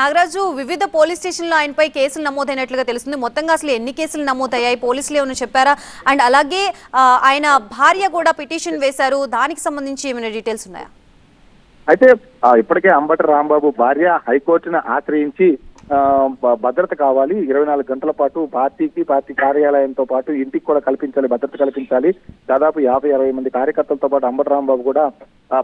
నాగరాజు వివిధ పోలీస్ స్టేషన్లో ఆయనపై కేసులు నమోదైనట్లుగా తెలుస్తుంది. మొత్తంగా అసలు ఎన్ని కేసులు నమోదయ్యాయి? పోలీసులు ఏమైనా చెప్పారా? అండ్ అలాగే ఆ, ఆయన భార్య కూడా పిటిషన్ వేశారు. దానికి సంబంధించి ఏమైనా డీటెయిల్స్ ఉన్నాయా? అయితే ఇప్పటికే అంబటి రాంబాబు భార్య హైకోర్టును ఆశ్రయించి భద్రత కావాలి. ఇరవై నాలుగు గంటల పాటు పార్టీకి పార్టీ కార్యాలయంతో పాటు ఇంటికి కూడా కల్పించాలి భద్రత కల్పించాలి. దాదాపు యాభై అరవై మంది కార్యకర్తలతో పాటు అంబటి రాంబాబు కూడా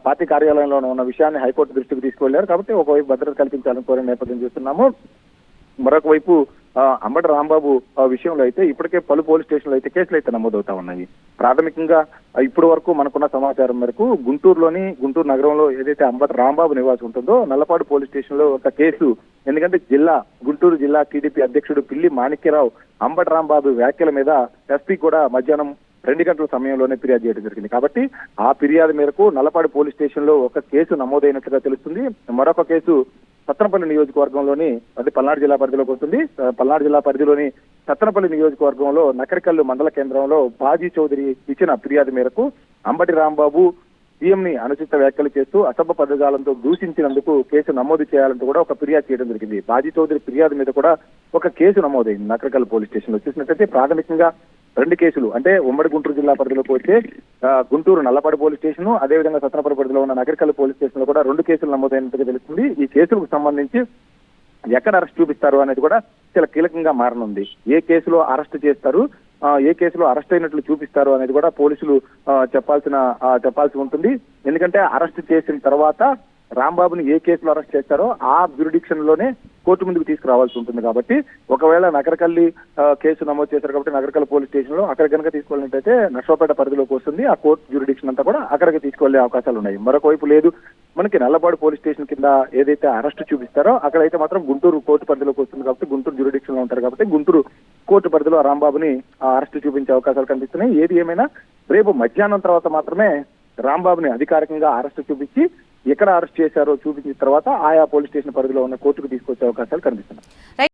పార్టీ కార్యాలయంలో ఉన్న విషయాన్ని హైకోర్టు దృష్టికి తీసుకువెళ్ళారు కాబట్టి ఒకవైపు భద్రత కల్పించాలని కోరిన నేపథ్యం చూస్తున్నాము. మరొక వైపు అంబటి రాంబాబు ఆ, విషయంలో అయితే ఇప్పటికే పలు పోలీస్ స్టేషన్లో అయితే కేసులు అయితే నమోదవుతా ఉన్నాయి. ప్రాథమికంగా ఇప్పటి వరకు మనకున్న సమాచారం మేరకు గుంటూరులోని గుంటూరు నగరంలో ఏదైతే అంబటి రాంబాబు నివాసం ఉంటుందో నల్లపాడు పోలీస్ స్టేషన్లో ఒక కేసు. ఎందుకంటే జిల్లా గుంటూరు జిల్లా టీడీపీ అధ్యక్షుడు పిల్లి మాణిక్యరావు అంబటి రాంబాబు వ్యాఖ్యల మీద ఎస్పీ కూడా మధ్యాహ్నం రెండు గంటల సమయంలోనే ఫిర్యాదు చేయడం జరిగింది. కాబట్టి ఆ ఫిర్యాదు మేరకు నల్లపాడు పోలీస్ స్టేషన్లో ఒక కేసు నమోదైనట్లుగా తెలుస్తుంది. మరొక కేసు సత్తనపల్లి నియోజకవర్గంలోని అది పల్నాడు జిల్లా పరిధిలోకి వస్తుంది. పల్నాడు జిల్లా పరిధిలోని సత్తనపల్లి నియోజకవర్గంలో నకరికల్లు మండల కేంద్రంలో బాజీ చౌదరి ఇచ్చిన ఫిర్యాదు మేరకు అంబటి రాంబాబు సీఎం ని అనుచిత వ్యాఖ్యలు చేస్తూ అసభ్య పదజాలంతో దూషించినందుకు కేసు నమోదు చేయాలంటూ కూడా ఒక ఫిర్యాదు చేయడం జరిగింది. బాజీ చౌదరి ఫిర్యాదు మీద కూడా ఒక కేసు నమోదైంది నకరికల్ పోలీస్ స్టేషన్లో చూసినట్లయితే ప్రాథమికంగా రెండు కేసులు. అంటే ఉమ్మడి గుంటూరు జిల్లా పరిధిలోకి వచ్చే గుంటూరు నల్లపాడు పోలీస్ స్టేషన్ అదేవిధంగా సత్తనపల్లి పరిధిలో ఉన్న నగరికల్ పోలీస్ స్టేషన్లో కూడా రెండు కేసులు నమోదైనట్టుగా తెలుస్తుంది. ఈ కేసులకు సంబంధించి ఎక్కడ అరెస్ట్ చూపిస్తారు అనేది కూడా చాలా కీలకంగా మారనుంది. ఏ కేసులో అరెస్ట్ చేస్తారు ఏ కేసులో అరెస్ట్ అయినట్లు చూపిస్తారు అనేది కూడా పోలీసులు చెప్పాల్సిన చెప్పాల్సి ఉంటుంది. ఎందుకంటే అరెస్ట్ చేసిన తర్వాత రాంబాబుని ఏ కేసులో అరెస్ట్ చేస్తారో ఆ జ్యూరిడిక్షన్లోనే కోర్టు ముందుకు తీసుకురావాల్సి ఉంటుంది కాబట్టి ఒకవేళ నగరకల్లి కేసు నమోదు చేశారు కాబట్టి నగరకల్లి పోలీస్ స్టేషన్లో అక్కడ కనుక తీసుకెళ్ళినట్టయితే నర్సోపేట పరిధిలోకి వస్తుంది. ఆ కోర్టు జ్యూరిడిక్షన్ అంతా కూడా అక్కడికి తీసుకెళ్ళే అవకాశాలు ఉన్నాయి. మరొక వైపు లేదు. మనకి నల్లబాడు పోలీస్ స్టేషన్ కింద ఏదైతే అరెస్ట్ చూపిస్తారో అక్కడైతే మాత్రం గుంటూరు కోర్టు పరిధిలోకి వస్తుంది కాబట్టి గుంటూరు జ్యూరిడిక్షన్లో ఉంటారు కాబట్టి గుంటూరు కోర్టు పరిధిలో రాంబాబుని ఆ అరెస్ట్ చూపించే అవకాశాలు కనిపిస్తున్నాయి. ఏది ఏమైనా రేపు మధ్యాహ్నం తర్వాత మాత్రమే రాంబాబుని అధికారికంగా అరెస్ట్ చూపించి ఎక్కడ అరెస్ట్ చేశారో చూపించిన తర్వాత ఆయా పోలీస్ స్టేషన్ పరిధిలో ఉన్న కోర్టుకు తీసుకొచ్చే అవకాశాలు కనిపిస్తున్నాయి.